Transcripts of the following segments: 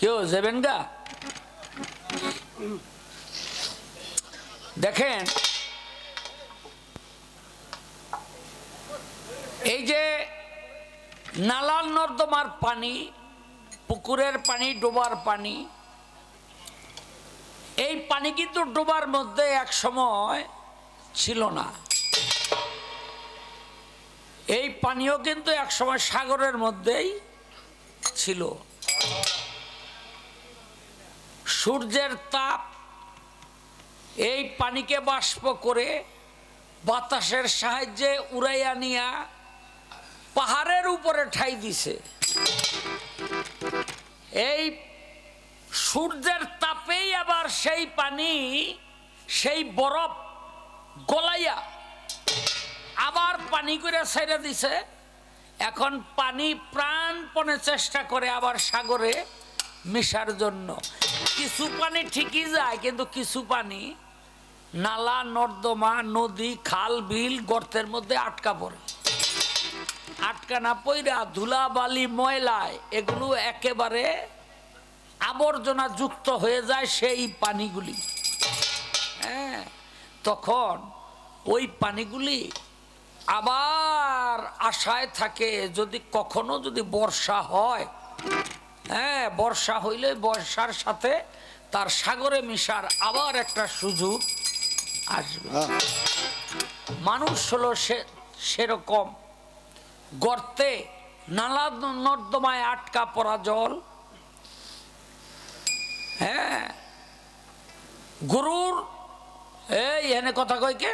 কেউ যাবেন গা? দেখেন, এই যে নালাল নর্দমার পানি, পুকুরের পানি, ডোবার পানি, এই পানি কিন্তু ডোবার মধ্যে এক সময় ছিল না। এই পানিও কিন্তু এক সময় সাগরের মধ্যেই ছিল। সূর্যের তাপ এই পানিকে বাষ্প করে বাতাসের সাহায্যে উড়াইয়া নিয়া পাহাড়ের উপরে ঠাই দিছে। এই সূর্যের তাপেই আবার সেই পানি, সেই বরফ গলাইয়া আবার পানি করে ছেড়ে দিছে। এখন পানি প্রাণপণে চেষ্টা করে আবার সাগরে মিশার জন্য। কিছু পানি ঠিকই যায়, কিন্তু কিছু পানি নালা, নর্দমা, নদী, খাল, বিল, গর্তের মধ্যে আটকা পড়ে। আটকা না পইরা ধুলা, বালি ময়লায় এগুলো একেবারে আবর্জনা যুক্ত হয়ে যায় সেই পানিগুলি। হ্যাঁ তখন ওই পানিগুলি আবার আশায় থাকে যদি কখনো যদি বর্ষা হয় হ্যাঁ বর্ষা হইলে বর্ষার সাথে তার সাগরে মিশার আবার একটা সুযোগ আসবে। মানুষ হলো সে সেরকম গর্তে নালা নর্দমায় আটকা পড়া জল হ্যাঁ গরুর এই এনে কথা কইকে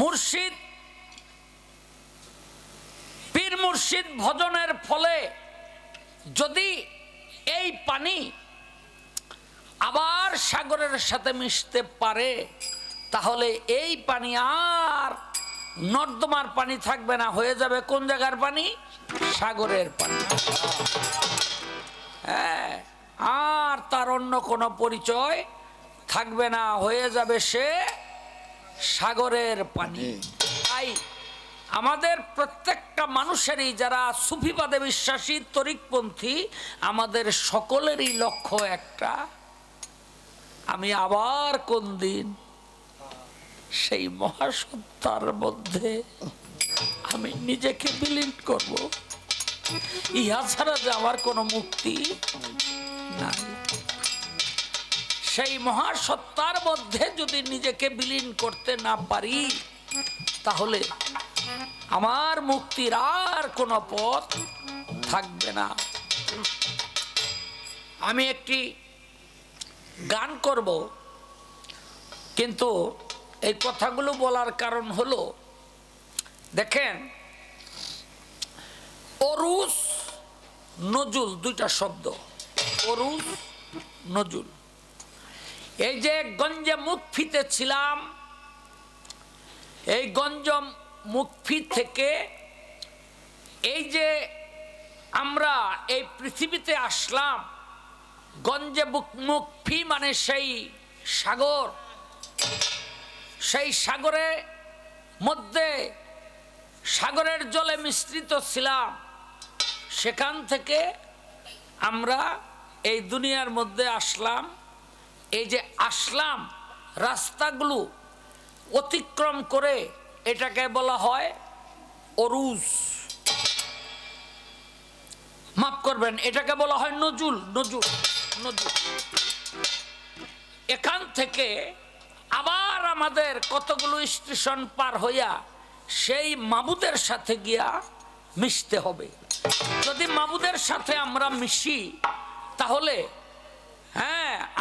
মুর্শিদ, পীর মুর্শিদ ভজনের ফলে যদি এই পানি আবার সাগরের সাথে মিশতে পারে, তাহলে এই পানি আর নর্দমার পানি থাকবে না, হয়ে যাবে কোন জায়গার পানি? সাগরের পানি। হ্যাঁ আর তার অন্য কোনো পরিচয় থাকবে না, হয়ে যাবে সে সাগরের পানি। তাই আমাদের প্রত্যেকটা মানুষেরই যারা সুফিবাদে বিশ্বাসী তরিকপন্থী আমাদের সকলেরই লক্ষ্য একটা আমি আবার কোন দিন সেই মহাসত্তার মধ্যে আমি নিজেকে বিলীন করব। ইহা ছাড়া যে আমার কোনো মুক্তি নাই। সেই মহাসত্তার মধ্যে যদি নিজেকে বিলীন করতে না পারি, তাহলে আমার মুক্তির আর কোনো পথ থাকবে না। আমি একটি গান করব, কিন্তু এই কথাগুলো বলার কারণ হলো, দেখেন অরুস নজুল দুইটা শব্দ অরুস নজুল। এই যে গঞ্জে মুখ ফিতে ছিলাম, এই গঞ্জ মুখফি থেকে এই যে আমরা এই পৃথিবীতে আসলাম, গঞ্জে মুখফি মানে সেই সাগর। সেই সাগরে মধ্যে সাগরের জলে মিশ্রিত ছিলাম। সেখান থেকে আমরা এই দুনিয়ার মধ্যে আসলাম। এই যে আসলাম, রাস্তাগুলো অতিক্রম করে এটাকে বলা হয় অরুজ। মাফ করবেন, এটাকে বলা হয় নজুল নজুল নজুল। এখান থেকে আবার আমাদের কতগুলো স্টেশন পার হইয়া সেই মাবুদের সাথে গিয়া মিশতে হবে। যদি মাবুদের সাথে আমরা মিশি, তাহলে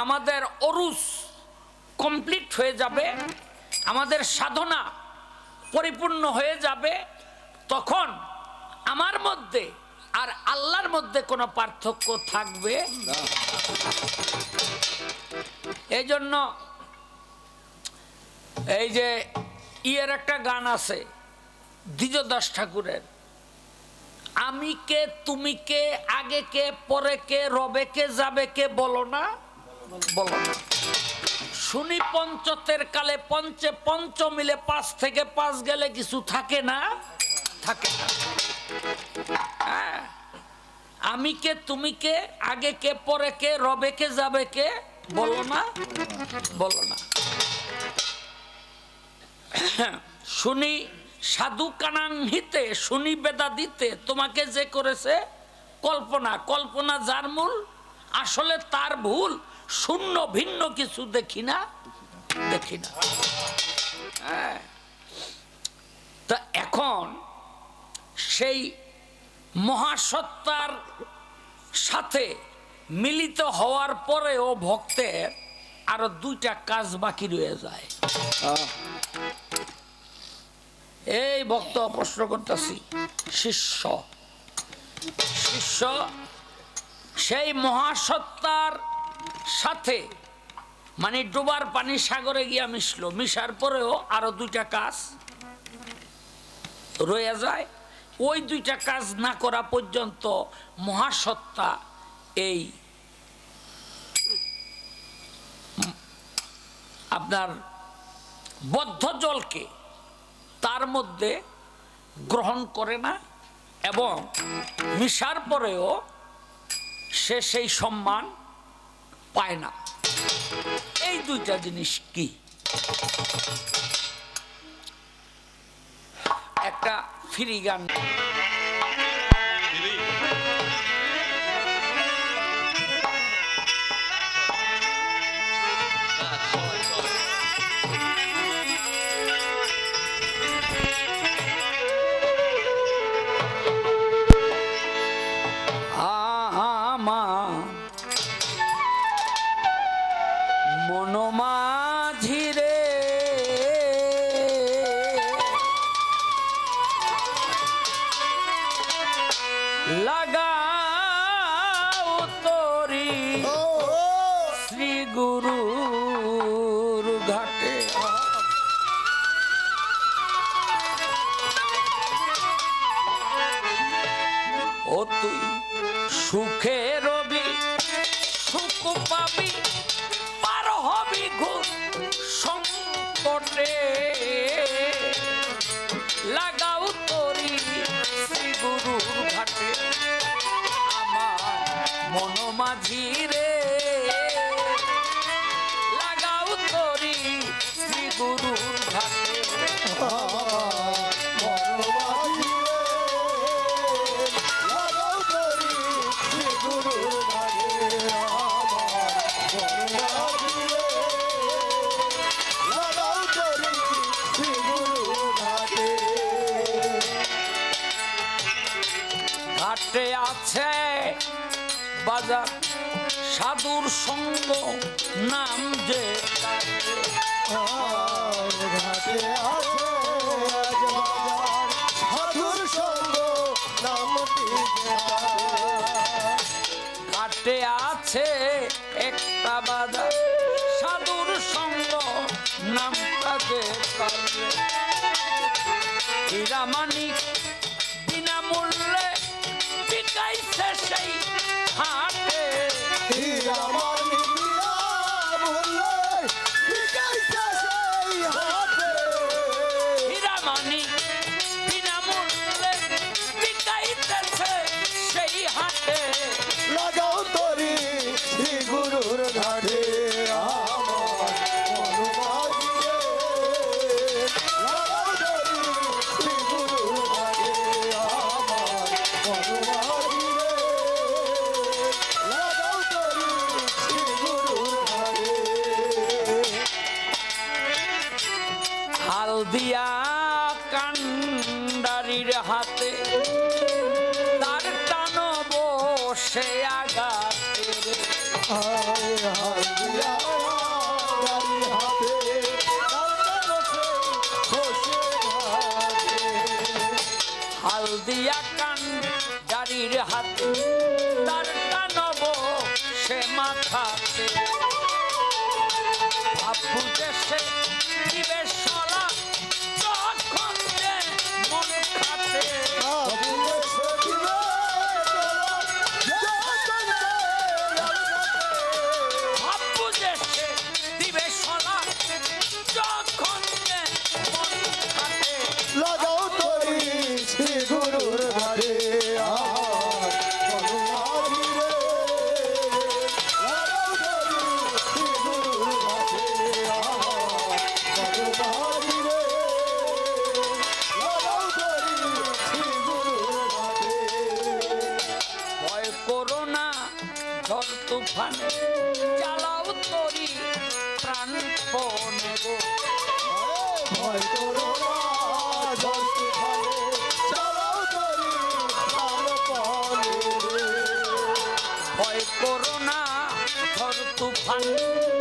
আমাদের অরুস কমপ্লিট হয়ে যাবে, আমাদের সাধনা পরিপূর্ণ হয়ে যাবে, তখন আমার মধ্যে আর আল্লাহর মধ্যে কোনো পার্থক্য থাকবে। এই জন্য এই যে ইয়ের একটা গান আছে দ্বিজ দাস ঠাকুরের, আমি কে, তুমি কে, আগে কে, পরে কে, রবে কে, যাবে কে বলো না? শুনি পঞ্চতের কালে পঞ্চে পঞ্চ মিলে পাঁচ থেকে পাঁচ গেলে কিছু থাকে না? থাকে না। হ্যাঁ। আমি কে, তুমি কে, আগে কে, পরে কে, রবে কে, যাবে কে, বলো না? বলো না। শুনি সাধু কানাংহিতে শুনি বেদা দিতে, তোমাকে যে করেছে কল্পনা। কল্পনা যার মূল, আসলে তার ভুল। শূন্য ভিন্ন কিছু দেখি না দেখি না। হ্যাঁ। তা এখন সেই মহাসত্তার সাথে মিলিত হওয়ার পরেও ভক্তের আরও দুইটা কাজ বাকি রয়ে যায়। এই ভক্ত প্রশ্ন করতেছি শিষ্য। শিষ্য সেই মহাসত্তার সাথে মানে ডোবার পানি সাগরে গিয়া মিশলো। মিশার পরেও আরও দুইটা কাজ রয়ে যায়। ওই দুইটা কাজ না করা পর্যন্ত মহাসত্তা এই আপনার বদ্ধ জলকে তার মধ্যে গ্রহণ করে না এবং মিশার পরেও সে সেই সম্মান পায় না। এই দুইটা জিনিস কি? একটা ফ্রি গান। মনমাঝিরে লাগাও তোরি শ্রী গুরুর ঘাটে। ও তুই সুখে রবি সুখ পাবি। মাঝি রে। লাগাও তরি শ্রী গুরুর ঘাটে। ঘাটে আছে বাজার সাধুর সঙ্গ নাম যে। ঘাটে আছে একটা বাজার সাধুর সঙ্গ নামটা যে। হীরামানিক বিনামূল্যে বিকাইছে সেই হীরামানিক বিনামূল্যে বিকাইতেছে সেই হাটে লাগাও তরি শ্রী গুরুর ঘাটে আমার মনোমাঝিরে। হাতে, তার টান বসে আগাতে কান দিয়া গাড়ি হাতে কান্না বসে বসে ঘাটে হালদিয়া কান্ডারির হাতে তুফানে চালাও তরি প্রাণ পনে গো ভয় করো ঝড় তুফানে চালাও তরি প্রাণ পনে ভয় করো না ঝড় তুফানে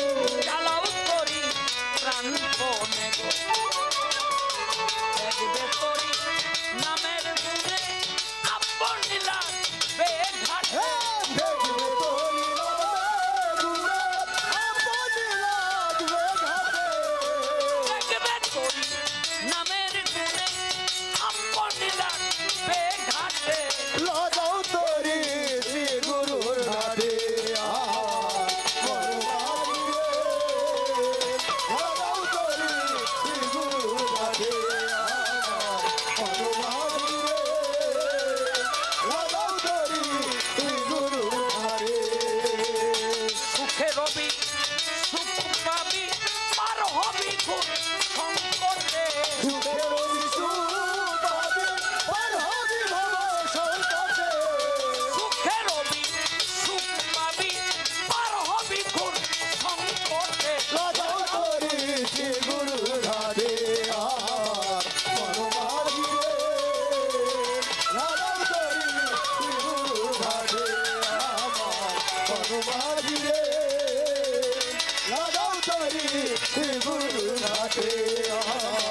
তোমার ভিড়ে লাগাও তারি গুরু নাথে আহা